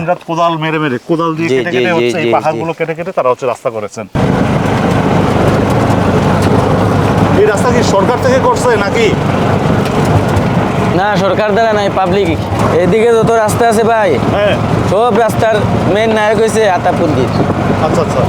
দিন রাত কোদাল মেরে মেরে কোদাল দিয়ে কেটে কেটে হচ্ছে এই পাহাড়গুলো কেটে কেটে তারা হচ্ছে রাস্তা করেছেন। এই রাস্তা কি সরকার থেকে করছে নাকি? না সরকার দ্বারা নাই পাবলিক এদিকে যত রাস্তা আছে ভাই হ্যাঁ। সব রাস্তার মেন নায়ক হয়েছে আতাপুঞ্জির আচ্ছা আচ্ছা।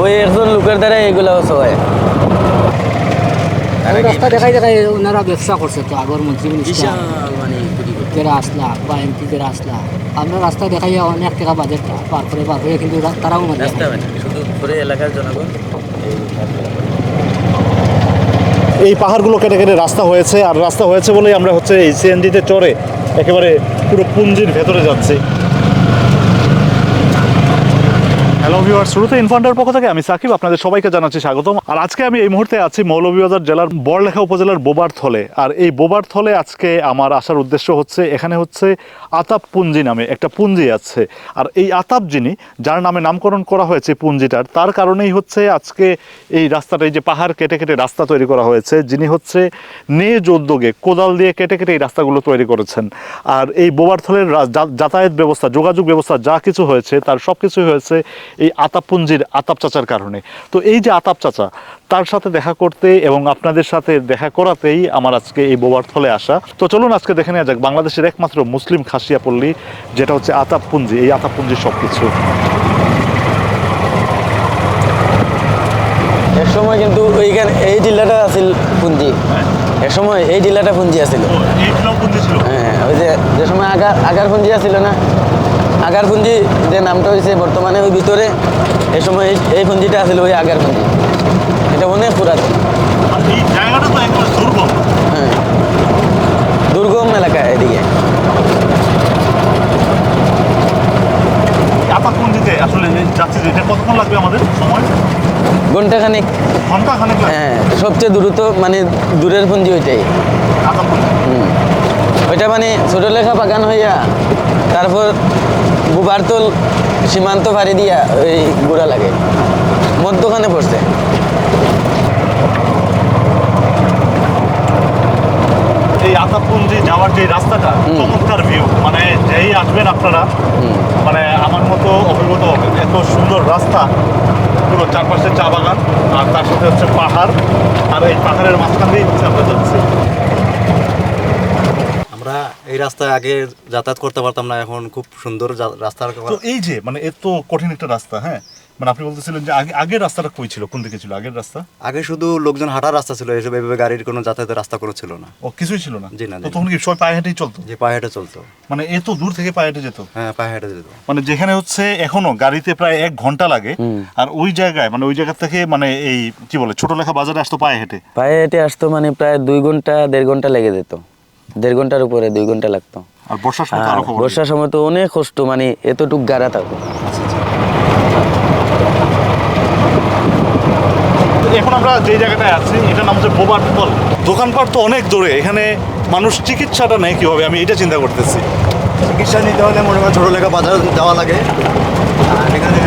ওই একজন লোকের দ্বারা এগুলো হয় রাস্তা দেখাই দেখাই ওনারা ব্যবসা করছে তো আগর মন্ত্রী মানে যারা আসলা বা এমপি যারা আসলা। আমরা রাস্তা দেখাইয়া অনেক টাকা বাজেট পার করে পার করে কিন্তু তারাও মানে রাস্তা মানে শুধু পুরো এলাকার জনগণ? এই পাহাড়গুলো কেটে কেটে রাস্তা হয়েছে আর রাস্তা হয়েছে বলেই আমরা হচ্ছে এই সিএনজিতে চড়ে একেবারে পুরো পুঞ্জির ভেতরে যাচ্ছি। হ্যালো ভিউয়ার শুরুতে ইনফান্টার পক্ষ থেকে আমি সাকিব, আপনাদের সবাইকে জানাচ্ছি স্বাগতম। আর আজকে আমি এই মুহূর্তে আছি মৌলভীবাজার জেলার বড়লেখা উপজেলার বোবারথলে আর এই বোবারথলে আজকে আমার আসার উদ্দেশ্য হচ্ছে, এখানে হচ্ছে আতাপ পুঞ্জি নামে একটা পুঞ্জি আছে। আর এই আতাপ যিনি, যার নামে নামকরণ করা হয়েছে পুঞ্জিটার, তার কারণেই হচ্ছে আজকে এই রাস্তাটা, এই যে পাহাড় কেটে কেটে রাস্তা তৈরি করা হয়েছে, যিনি হচ্ছে নিজ উদ্যোগে কোদাল দিয়ে কেটে কেটে এই রাস্তাগুলো তৈরি করেছেন। আর এই বোবারথলের যাতায়াত ব্যবস্থা, যোগাযোগ ব্যবস্থা, যা কিছু হয়েছে, তার সব কিছু হয়েছে এই আতাপপুঞ্জির আতাপ চাচার কারণে। তো এই যে আতাপ চাচা তার সাথে দেখা করতে এবং আপনাদের সাথে দেখা করাতেই আমার আজকে এই বোবারথলে আসা। তো চলুন আজকে দেখে নেওয়া যাক বাংলাদেশের একমাত্র মুসলিম খাসিয়া পল্লী যেটা হচ্ছে আতাপপুঞ্জি। এই আতাপপুঞ্জির সব কিছু এক সময় কিন্তু ওইখানে এই জেলাটা আছিল পুঞ্জি। এক সময় এই জেলাটা পুঞ্জি আছিল। হ্যাঁ ওই যে যে সময় আগার আগার পুঞ্জি আছিল না? আগার পুঞ্জি যে নামটা হয়েছে বর্তমানে ওই ভিতরে এই সময় এই- পুঞ্জিটা আছিল ওই আগার পুঞ্জি এটা অনেক পুরাতন। আর এই জায়গাটা তো একবার দুর্গম। হ্যাঁ। দুর্গম এলাকা এদিকে। আতাপপুঞ্জিতে আসলে যাচ্ছি এটা কতক্ষণ লাগবে আমাদের সময়? ঘন্টাখানিক। ঘণ্টা খানেক হ্যাঁ সবচেয়ে দ্রুত মানে দূরের পুঞ্জি ওইটাই হুম। ওইটা মানে ছোটলেখা বাগান হইয়া তারপর বুবারতল সীমান্ত পাড়ি দিয়া ওই গুড়া লাগে। মধ্যখানে পড়ছে। এই যাওয়ার যে রাস্তাটা চমৎকার ভিউ মানে যেই আসবেন আপনারা মানে আমার মতো অভিভূত হবেন এত সুন্দর রাস্তা পুরো চারপাশে চা বাগান আর তার সাথে হচ্ছে পাহাড় আর এই পাহাড়ের মাঝখান দিয়ে হচ্ছে আমরা যাচ্ছি। এই রাস্তায় আগে যাতায়াত করতে পারতাম না এখন খুব সুন্দর রাস্তার তো এই যে মানে এত কঠিন একটা রাস্তা হ্যাঁ? মানে আপনি বলতেছিলেন যে আগে আগের রাস্তাটা কই ছিল? কোন দিকে ছিল? আগের রাস্তা? আগে শুধু লোকজন হাঁটার রাস্তা ছিল এসব এভাবে গাড়ির কোনো যাতায়াতের রাস্তা কোনো ছিল না। ও কিছুই ছিল না? জি না, তো তখন কি সবাই পায়ে হেঁটেই চলতো? যে পায়ে হেঁটে চলতো। মানে এত দূর থেকে পায়ে হেঁটে যেত। হ্যাঁ পায়ে হেঁটে যেত। মানে যেখানে হচ্ছে এখনও গাড়িতে প্রায় এক ঘণ্টা লাগে আর ওই জায়গায় মানে ওই জায়গা থেকে মানে এই কি বলে ছোট লেখা বাজারে আসতো পায়ে হেঁটে। পায়ে হেঁটে আসতো মানে প্রায় দুই ঘণ্টা দেড় ঘণ্টা লেগে যেত। দেড় ঘণ্টার উপরে দুই ঘণ্টা লাগতো। আর বর্ষার সময় তো আরও খবর বর্ষার সময় তো অনেক কষ্ট মানে এতটুক গাড়া থাকতো। এখন আমরা যে জায়গাটায় আছি এটার নাম হচ্ছে বোবার ফল। দোকানপাট তো অনেক দূরে এখানে মানুষ চিকিৎসাটা নেয় কীভাবে? আমি এটা চিন্তা করতেছি। চিকিৎসা নিতে হলে মনে করেন ছোটো লেখা বাজার যাওয়া লাগে। আর এখানে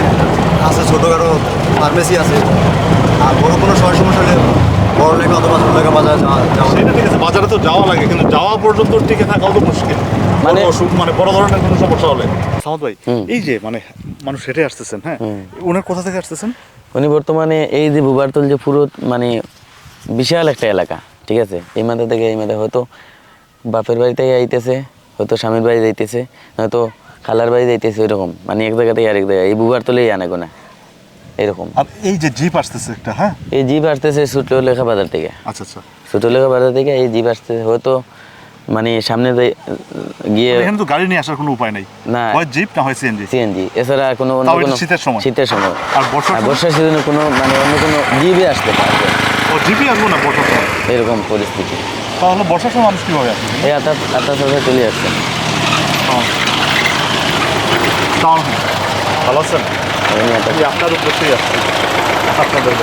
আছে ছোটোখাটো ফার্মেসি আছে। আর বড় কোনো সময় সমস্যা হলে বড় লেখা অথবা যাওয়া সেটা ঠিক আছে বাজারে তো যাওয়া লাগে কিন্তু যাওয়া পর্যন্ত টিকে থাকাও তো মুশকিল। মানে অসুখ মানে বড় ধরনের কোনো সমস্যা হলে। সামত ভাই এই যে মানে মানুষ হেঁটে আসতেছেন হ্যাঁ? ওনার কোথা থেকে আসতেছেন? উনি বর্তমানে এই যে বুবারতল যে পুরো মানে বিশাল একটা এলাকা ঠিক আছে? এই মাথা থেকে এই মাথা হয়তো বাপের বাড়ি থেকে আইতেছে হয়তো স্বামীর বাড়ি যাইতেছে হয়তো খালার বাড়ি যাইতেছে এরকম। মানে এক জায়গা থেকে আরেক জায়গায় এই বুবারতলেই আনে গোনা এরকম আর এই যে জিপ আসতেছে একটা হ্যাঁ? এই জিপ আসতেছে লেখা বাজার থেকে। আচ্ছা আচ্ছা। লেখা বাজার থেকে এই জিপ আসতেছে হয়তো মানে সামনে গিয়ে এখানে তো গাড়ি নিয়ে আসার কোনো উপায় নাই। না। হয় জিপ না হয় সিএনজি সিএনজি এছাড়া কোনো অন্য কোনো শীতের সময়? শীতের সময়। আর বর্ষা? বর্ষার সিজনে কোনো মানে অন্য কোনো জিপে আসতে পারবে ও জিপই আসব না বর্ষার সময়? এরকম পরিস্থিতি। তাহলে বর্ষার সময় মানুষ কীভাবে আসবে? এই আতা আতা সাথে চলে আসছে। ভালো আছেন? আপনার উদ্দেশ্যেই আসছি। আপনাদের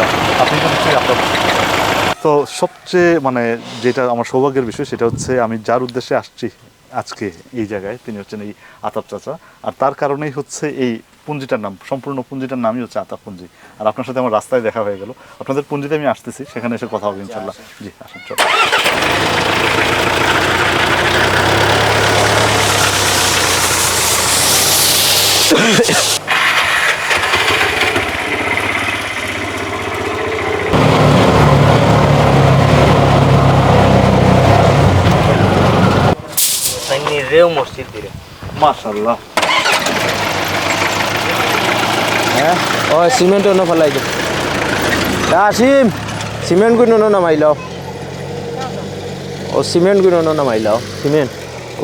আপনি নিশ্চয়ই আপনার তো সবচেয়ে মানে যেটা আমার সৌভাগ্যের বিষয় সেটা হচ্ছে আমি যার উদ্দেশ্যে আসছি আজকে এই জায়গায় তিনি হচ্ছেন এই আতাপ চাচা। আর তার কারণেই হচ্ছে এই পুঞ্জিটার নাম সম্পূর্ণ পুঞ্জিটার নামই হচ্ছে আতাপ পুঞ্জি। আর আপনার সাথে আমার রাস্তায় দেখা হয়ে গেল। আপনাদের পুঞ্জিতে আমি আসতেছি সেখানে এসে কথা হবে ইনশাল্লাহ। জি আসুন চলো নিজেও মসজিদ দিলে মাশাল্লাহ হ্যাঁ? ও সিমেন্ট অন্য ফেলাই দে। আসিম সিমেন্ট গুণ অন্য নামাই লও। ও সিমেন্ট গুণ অন্য নামাই লও। সিমেন্ট?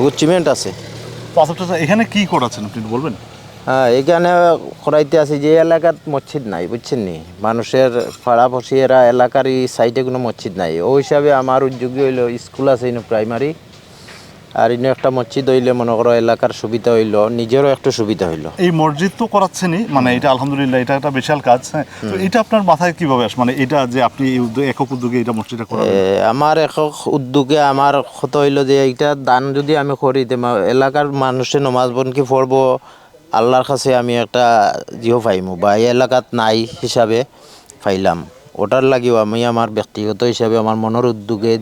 ও সিমেন্ট আছে। এখানে কি আপনি বলবেন? হ্যাঁ এখানে করাইতে আছে যে এলাকাত মসজিদ নাই বুঝছেন নি? মানুষের পাড়াপড়শি এরা এলাকার এই সাইডে কোনো মসজিদ নাই। ওই হিসাবে আমার উদ্যোগী হইল স্কুল আছে ইনো প্রাইমারি আর ইনো একটা মসজিদ হইলে মনে করো এলাকার সুবিধা হইল নিজেরও একটু সুবিধা হইল। এই মসজিদ তো করাচ্ছেনই মানে এটা আলহামদুলিল্লাহ এটা একটা বিশাল কাজ হ্যাঁ। তো এটা আপনার মাথায় কীভাবে আসে? মানে এটা যে আপনি একক উদ্যোগে এটা মসজিদটা করাবেন? এ, আমার একক উদ্যোগে আমার কত হইল যে এইটা দান যদি আমি করি এলাকার মানুষে নমাজ বনকি পড়ব? আল্লাহর কাছে আমি একটা জিও পাইমু বা এই এলাকাত নাই হিসাবে পাইলাম। ওটার লাগিও আমি আমার ব্যক্তিগত হিসাবে আমার মনের উদ্যোগে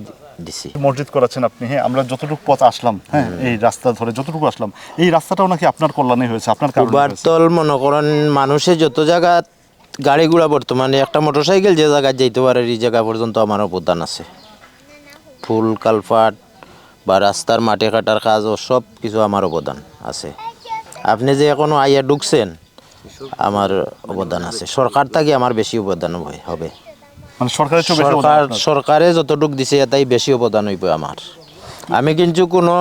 দিছি। মসজিদ করাচ্ছেন আপনি। হ্যাঁ আমরা যতটুকু পথ আসলাম হ্যাঁ এই রাস্তা ধরে যতটুকু আসলাম এই রাস্তাটাও নাকি আপনার কল্যাণে হয়েছে আপনার কারণে মনে করেন মানুষে যত জায়গা গাড়ি ঘোড়া বর্তমানে একটা মোটরসাইকেল যে জায়গায় যাইতে পারে এই জায়গা পর্যন্ত আমার অবদান আছে। ফুল কালপাট বা রাস্তার মাটি কাটার কাজ ও সব কিছু আমার অবদান আছে। আপনি যে এখনও আইয়া ঢুকছেন আমার অবদান আছে। সরকার থেকে আমার বেশি অবদান হবে। মানে সরকারের চেয়ে সরকার সরকারে যতটুক দিছে এটাই বেশি অবদান হইব আমার। আমি কিন্তু কোনো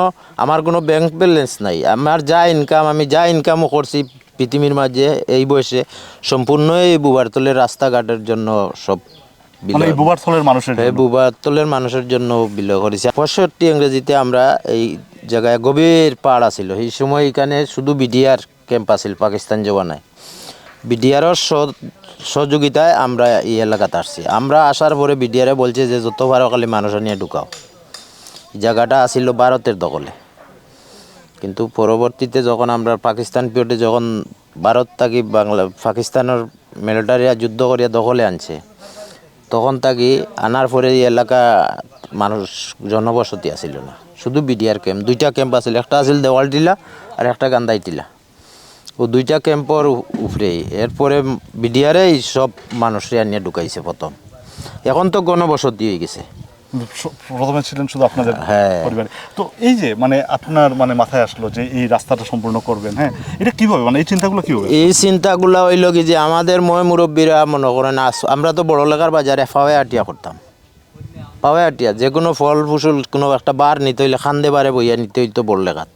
আমার কোনো ব্যাংক ব্যালেন্স নাই। আমার যা ইনকাম আমি যা ইনকামও করছি পৃথিবীর মাঝে এই বয়সে সম্পূর্ণ এই বুবারতলের রাস্তাঘাটের জন্য সব মানে মানুষের। বুবারতলের মানুষের জন্য বিলয় করেছি। পঁয়ষট্টি ইংরেজিতে আমরা এই জায়গায় গভীর পাড় আছিল। সেই সময় এখানে শুধু বিডিআর ক্যাম্প আছিল পাকিস্তান জবানায় বিডিআরের সহযোগিতায় আমরা এই এলাকাতে আসছি। আমরা আসার পরে বিডিআরে বলছে যে, যত পারো খালি মানুষ নিয়ে ঢুকাও। জায়গাটা আসিল ভারতের দখলে। কিন্তু পরবর্তীতে যখন আমরা পাকিস্তান পিরিয়ডে যখন ভারত থাকি, বাংলা পাকিস্তানের মিলিটারিরা যুদ্ধ করিয়া দখলে আনছে, তখন থাকি আনার পরে এই এলাকা মানুষ জনবসতি আসিল না। শুধু বিডিআর ক্যাম্প, দুইটা ক্যাম্প আছিল। একটা আছিল দেওয়াল টিলা আর একটা গান্দাই টিলা। ও দুইটা ক্যাম্পর উপরেই। এরপরে বিডিআরে সব মানুষরে আনিয়ে ঢুকাইছে প্রথম। এখন তো গণবসতি হয়ে গেছে। প্রথমে ছিলেন শুধু আপনাদের হ্যাঁ। পরিবারে। তো এই যে মানে আপনার মানে মাথায় আসলো যে এই রাস্তাটা সম্পূর্ণ করবেন হ্যাঁ? এটা কীভাবে মানে এই চিন্তাগুলো কীভাবে? এই চিন্তাগুলো হইল কি যে আমাদের ময় মুরব্বীরা মনে করেন আমরা তো বড় লেখার বাজারে ফাওয়াই আটিয়া করতাম। ফাওয়াই আটিয়া যে কোনো ফল ফুসল কোনো একটা বার নিতে হইলে খান্দে বারে বইয়া নিতে হইতো বড় লেখাত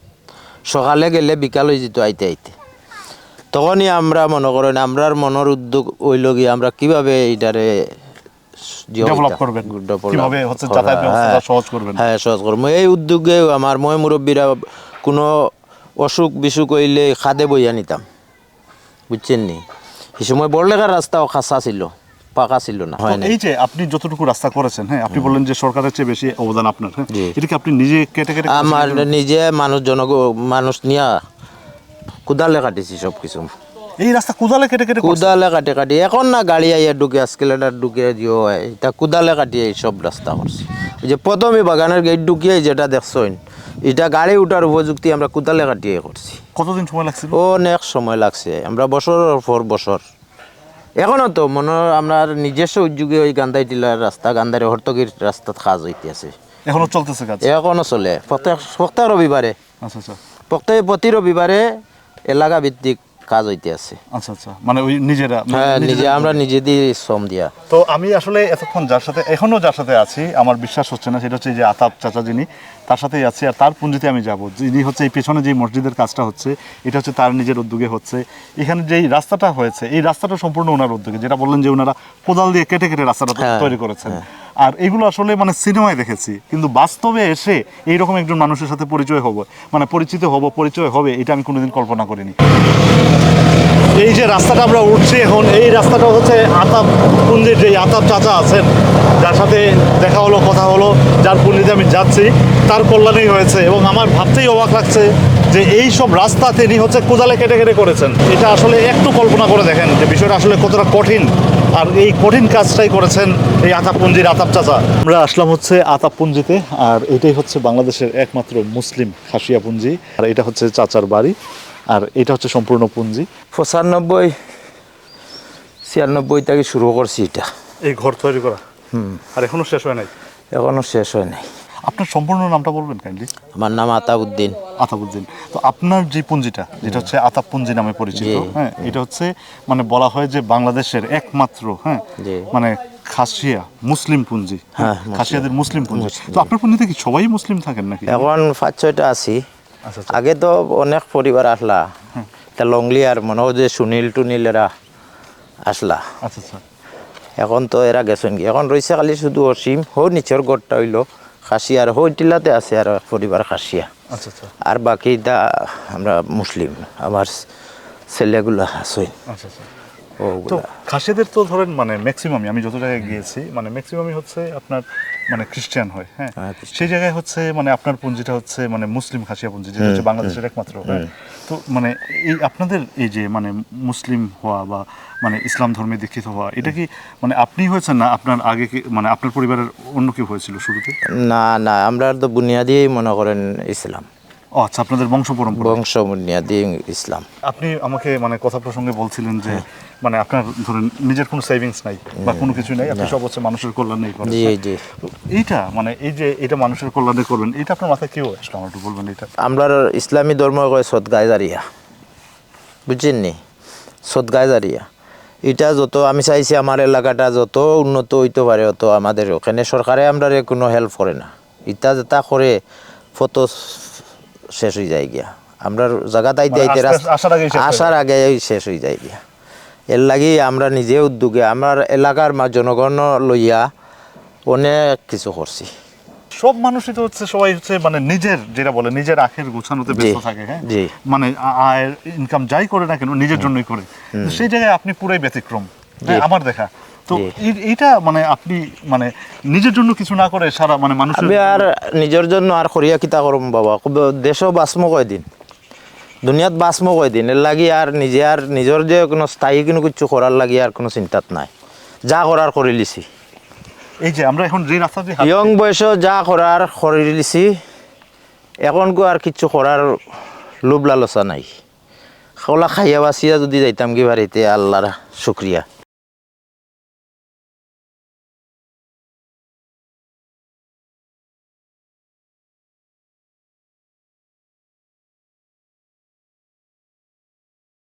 সকালে গেলে বিকাল হয়ে যেত আইতে আইতে। তখনই আমরা মনে করেন আমরার মনের উদ্যোগ হইল কি আমরা কীভাবে এইটারে হ্যাঁ, সহজ করবেন। হ্যাঁ সহজ করব। এই উদ্যোগে আমার ময় মুরব্বীরা কোনো অসুখ বিসুখ হইলে খাদে বইয়া নিতাম। বুঝছেন নি? এই সময় বড়লেখার রাস্তাও খাসা ছিল পাকা ছিল না হয় এই যে আপনি যতটুকু রাস্তা করেছেন হ্যাঁ আপনি বললেন যে সরকারের চেয়ে বেশি অবদান আপনার হ্যাঁ। এটা কি আপনি নিজে কেটে কেটে আমার নিজে মানুষ জন মানুষ নিয়া কুদালে কাটিছি সব কিছু এই রাস্তা কোদালে কেটে কেটে? কুদালে কাটে কাটি এখন না গাড়ি আইয়া ঢুকে স্কেলেটার ঢুকে দিও এটা কুদালে কাটি এই সব রাস্তা করছি ওই যে প্রথমে বাগানের গেট ঢুকিয়ে যেটা দেখছেন এটা গাড়ি উঠার উপযুক্তি আমরা কোদালে কাটিয়ে করছি কতদিন সময় লাগছিল? অনেক সময় লাগছে। আমরা বছরের পর বছর এখনও তো মনে হয় আপনার নিজস্ব উদ্যোগে ওই গান্ধাই টিলার রাস্তা গান্ধারে হর্তগির রাস্তা কাজ হইতে আছে। এখনও চলতেছে কাজ? এখনও চলে। প্রত্যেক প্রত্যেক রবিবারে আচ্ছা আচ্ছা। প্রত্যেক প্রতি রবিবারে এলাকা ভিত্তিক কাজ হইতে আছে। আচ্ছা আচ্ছা। মানে ওই নিজেরা মানে হ্যাঁ নিজে আমরা নিজেদের শ্রম দিয়া। তো আমি আসলে এতক্ষণ যার সাথে এখনও যার সাথে আছি আমার বিশ্বাস হচ্ছে না সেটা হচ্ছে যে আতাপ চাচা যিনি তার সাথেই আছি আর তার পুঞ্জিতে আমি যাব। যিনি হচ্ছে এই পেছনে যে মসজিদের কাজটা হচ্ছে এটা হচ্ছে তার নিজের উদ্যোগে হচ্ছে। এখানে যেই রাস্তাটা হয়েছে এই রাস্তাটা সম্পূর্ণ ওনার উদ্যোগে যেটা বললেন যে ওনারা কোদাল দিয়ে কেটে কেটে রাস্তাটা হ্যাঁ, তৈরি করেছেন। আর এগুলো আসলে মানে সিনেমায় দেখেছি। কিন্তু বাস্তবে এসে এইরকম একজন মানুষের সাথে পরিচয় হব মানে পরিচিত হব, পরিচয় হবে, এটা আমি কোনোদিন কল্পনা করিনি। এই যে রাস্তাটা আমরা উঠছি এখন, এই রাস্তাটা হচ্ছে আতাপ পুঞ্জির যে আতাপ চাচা আছেন। যার সাথে দেখা হলো, কথা হলো, যার পুঞ্জিতে আমি যাচ্ছি, তার কল্যাণেই হয়েছে। এবং আমার ভাবতেই অবাক লাগছে যে এই সব রাস্তা তিনি হচ্ছে কোদালে কেটে কেটে করেছেন। এটা আসলে একটু কল্পনা করে দেখেন যে বিষয়টা আসলে কতটা কঠিন। আর এই কঠিন কাজটাই করেছেন এই আতাপ পুঞ্জির আতাপ চাচা। আমরা আসলাম হচ্ছে আতাপ পুঞ্জিতে আর এটাই হচ্ছে বাংলাদেশের একমাত্র মুসলিম খাসিয়া পুঞ্জি আর এটা হচ্ছে চাচার বাড়ি আর এটা হচ্ছে সম্পূর্ণ পুঞ্জি। পঁচানব্বই ছিয়ানব্বই থেকে শুরু করছি এটা। এই ঘর তৈরি করা? হুম। আর এখনও শেষ হয় নাই? এখনও শেষ হয় নাই। আপনার সম্পূর্ণ নামটা বলবেন কাইন্ডলি আমার নাম আতাউদ্দিন। আতাবুদ্দিন তো আপনার যে পুঞ্জিটা যেটা হচ্ছে আতাব পুঞ্জি নামে পরিচিত হ্যাঁ এটা হচ্ছে মানে বলা হয় যে বাংলাদেশের একমাত্র হ্যাঁ। মানে খাসিয়া মুসলিম পুঞ্জি হ্যাঁ, হ্যাঁ। খাসিয়াদের মুসলিম পুঞ্জি। তো আপনার পুঞ্জিতে কি সবাই মুসলিম থাকেন নাকি? এখন পাঁচ ছয়টা আছি। আচ্ছা আচ্ছা। আগে তো অনেক পরিবার আসলা। তা লংলি আর মনে হয় যে সুনীল টুনীল এরা আসলা। আচ্ছা আচ্ছা। এখন তো এরা গেছেন কি? এখন রয়েছে খালি শুধু অসীম। হো নিচের গড়টা হইল। খাসিয়া আর হই টিলাতে আছে আর পরিবার খাসিয়া আচ্ছা আচ্ছা। আর বাকিটা আমরা মুসলিম আমার ছেলেগুলো আছে। আচ্ছা আচ্ছা। তো ওগুলা খাসিয়াদের তো ধরেন মানে ম্যাক্সিমামই আমি যত জায়গায় গিয়েছি মানে ম্যাক্সিমামই হচ্ছে আপনার মানে খ্রিস্টান হয় হ্যাঁ। হ্যাঁ, সেই জায়গায় হচ্ছে মানে আপনার পুঞ্জিটা হচ্ছে মানে মুসলিম খাসিয়া পুঞ্জি যেটা হচ্ছে বাংলাদেশের একমাত্র হ্যাঁ। তো মানে এই আপনাদের এই যে মানে মুসলিম হওয়া বা মানে ইসলাম ধর্মে দীক্ষিত হওয়া এটা কি মানে আপনি হয়েছেন না আপনার আগে কি মানে আপনার পরিবারের অন্য কেউ হয়েছিল শুরুতে? না না আমরা তো বুনিয়াদি মনে করেন ইসলাম। ও আচ্ছা আপনাদের বংশ পরম্পরা? বংশ বুনিয়াদি ইসলাম। আপনি আমাকে মানে কথা প্রসঙ্গে বলছিলেন যে মানে আপনার ধরেন নিজের কোনো সেভিংস নাই বা কোনো কিছু নাই আপনি সব হচ্ছে মানুষের কল্যাণেই করেন। জি হ্যাঁ? জি। এইটা মানে এই যে এটা মানুষের কল্যাণে করবেন এটা আপনার মাথায় কেউ আসলো আমার একটু বলবেন এটা। আমরা ইসলামী ধর্ম কয় সদগায় জারিয়া বুঝছেন নি সদগায় জারিয়া এটা যত আমি চাইছি আমার এলাকাটা যত উন্নত হইতে পারে অত আমাদের ওখানে সরকারে আমরা কোনো হেল্প করে না। ইটা যেটা করে ফটো শেষ হয়ে যায় গিয়া। আমরা জায়গাতে আইতে মানে রাস্তা- আসার আগে শেষ হয়ে যায়। গিয়া। এর লাগি আমরা নিজে উদ্যোগে আমার এলাকার মা জনগণ লইয়া অনেক কিছু করছি। সব মানুষই তো হচ্ছে সবাই হচ্ছে মানে নিজের যেটা বলে নিজের আখের গোছানোতে ব্যস্ত থাকে হ্যাঁ? মানে আয়ের ইনকাম যাই করে না কেন নিজের জন্যই করে। সেই জায়গায় আপনি পুরাই ব্যতিক্রম। হ্যাঁ, আমার দেখা। তো এইটা মানে আপনি মানে নিজের জন্য কিছু না করে সারা মানে মানুষের আমি আর নিজের জন্য আর করিয়া কিতা করম বাবা? দেশও বাঁচমো কয়দিন? দুনিয়াত বাঁচমো কয়দিন? এর লাগি আর নিজে আর নিজের যে কোনো স্থায়ী কোনো কিছু করার লাগি আর কোনো চিন্তাত নাই। যা করার করে লিছি। এই যে আমরা এখন যে রাস্তা ইয়ং বয়সও যা করার করে লিছি এখন আর কিছু করার লোভ লালসা নাই। ওলা খাইয়া বাসিয়া যদি যাইতাম কি বাড়িতে আল্লাহর শুক্রিয়া